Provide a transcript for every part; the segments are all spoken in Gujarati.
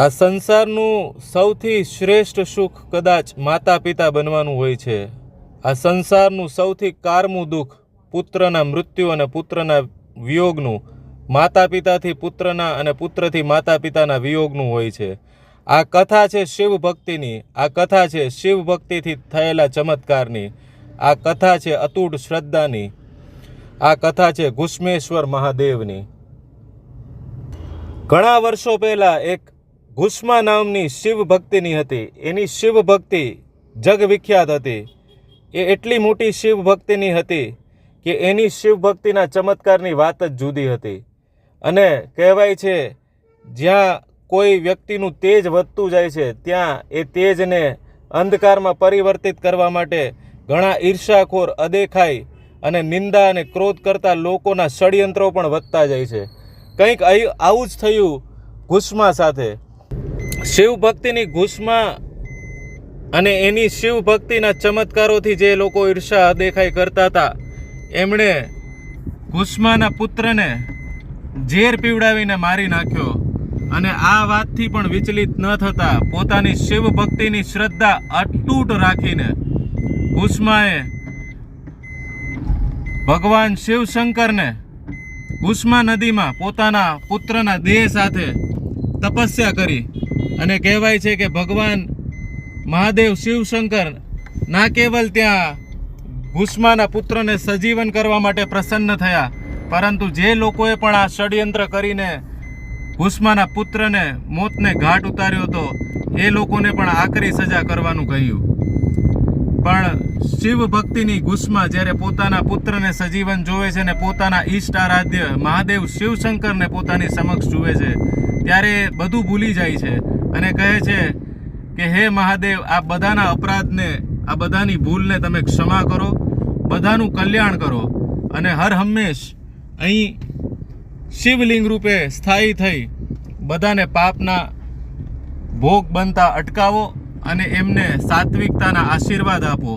આ સંસારનું સૌથી શ્રેષ્ઠ સુખ કદાચ માતા પિતા બનવાનું હોય છે. આ સંસારનું સૌથી કારમું દુઃખ પુત્રના મૃત્યુ અને પુત્રના વિયોગનું માતા પિતાથી પુત્રના અને પુત્રથી માતા પિતાના વિયોગનું હોય છે. આ કથા છે શિવ ભક્તિની, આ કથા છે શિવ ભક્તિથી થયેલા ચમત્કારની, આ કથા છે અતૂટ શ્રદ્ધાની, આ કથા છે ઘુષ્મેશ્વર મહાદેવની. ઘણા વર્ષો પહેલાં એક ઘુષ્મા નામની શિવ ભક્તિની હતી. એની શિવ ભક્તિ જગવિખ્યાત હતી. એ એટલી મોટી શિવ ભક્તિની હતી કે એની શિવ ભક્તિના ચમત્કારની વાત જ જુદી હતી. અને કહેવાય છે, જ્યાં કોઈ વ્યક્તિનું તેજ વધતું જાય છે, ત્યાં એ તેજને અંધકારમાં પરિવર્તિત કરવા માટે ઘણા ઈર્ષાખોર અદેખાઈ અને નિંદા અને ક્રોધ કરતા લોકોના ષડયંત્રો પણ વધતા જાય છે. કંઈક આવું જ થયું ઘુષ્મા સાથે. શિવ ભક્તિની ઘૂસમાં અને એની શિવ ભક્તિના ચમત્કારોથી જે લોકો ઈર્ષા અદેખાઈ કરતા હતા, એમણે ઘુષ્માના પુત્રને ઝેર પીવડાવીને મારી નાખ્યો. અને આ વાતથી પણ વિચલિત ન થતા પોતાની શિવ ભક્તિની શ્રદ્ધા અતૂટ રાખીને કુષ્માએ ભગવાન શિવશંકરને કુષ્મા નદીમાં પોતાના પુત્રના દેહ સાથે તપસ્યા કરી. અને કહેવાય છે કે ભગવાન મહાદેવ શિવશંકર ના કેવલ ત્યાં ભૂષ્માના પુત્રને સજીવન કરવા માટે પ્રસન્ન થયા, પરંતુ જે લોકોએ પણ આ ષડયંત્ર કરીને ભૂષ્માના પુત્રને મોતને ઘાટ ઉતાર્યો હતો, એ લોકોને પણ આકરી સજા કરવાનું કહ્યું. પણ શિવ ભક્તિની ગુસ્મા જ્યારે પોતાના પુત્રને સજીવન જોવે છે અને પોતાના ઈષ્ટ આરાધ્ય મહાદેવ શિવશંકરને પોતાની સમક્ષ જુએ છે ત્યારે બધું ભૂલી જાય છે અને કહે છે કે હે મહાદેવ, આ બધાના અપરાધને, આ બધાની ભૂલને તમે ક્ષમા કરો, બધાનું કલ્યાણ કરો અને હર હંમેશ અહીં શિવલિંગ રૂપે સ્થાયી થઈ બધાને પાપના ભોગ બનતા અટકાવો અને એમને સાત્વિકતાના આશીર્વાદ આપો.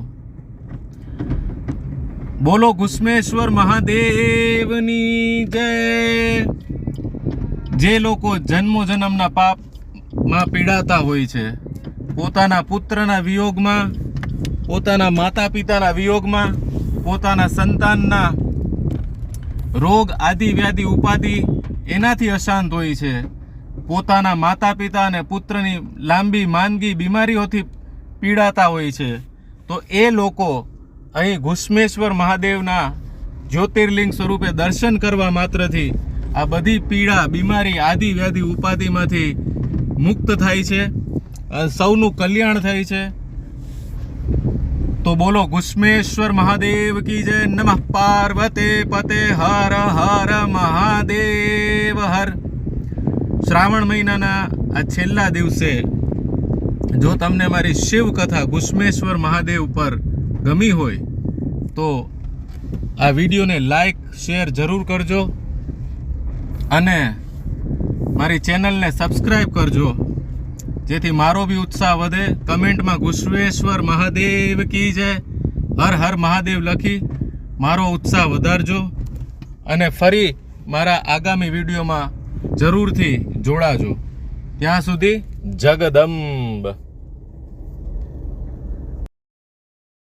બોલો ઘુસ્મેશ્વર મહાદેવની જય. જે લોકો જન્મો જન્મના પાપમાં પીડાતા હોય છે, પોતાના પુત્રના વિયોગમાં, પોતાના માતા પિતાના વિયોગમાં, પોતાના સંતાનના રોગ, આદિ, વ્યાધિ, ઉપાધિ એનાથી અશાંત હોય છે. પોતાના માતા પિતા અને પુત્રની લાંબી, માંદગી, બીમારીઓથી પીડાતા હોય છે. તો એ લોકો અહીં ઘુષ્મેશ્વર મહાદેવના જ્યોતિર્લિંગ સ્વરૂપે દર્શન કરવા માત્રથી આ બધી પીડા, બીમારી આદિ વ્યાધિ ઉપાધિમાંથી મુક્ત થાય છે. સૌનું કલ્યાણ થાય છે. તો બોલો ઘુષ્મેશ્વર મહાદેવ કી જય નમઃ. પાર્વતે પતે હર હર મહાદેવ હર. શ્રાવણ મહિનાના આ છેલ્લા દિવસે જો તમને મારી શિવ કથા ઘુષ્મેશ્વર મહાદેવ પર ગમી હોય, તો આ વિડીયોને લાઈક, શેર જરૂર કરજો. અને મારી ચેનલને સબસ્ક્રાઈબ કરજો. જેથી મારો બી ઉત્સાહ વધે. કમેન્ટમાં ગુશ્વેશ્વર મહાદેવ કી જય. હર હર મહાદેવ લખી મારો ઉત્સાહ વધારજો. અને ફરી મારા આગામી વિડીયોમાં જરૂરથી જોડાજો. ત્યાં સુધી જગદંબ.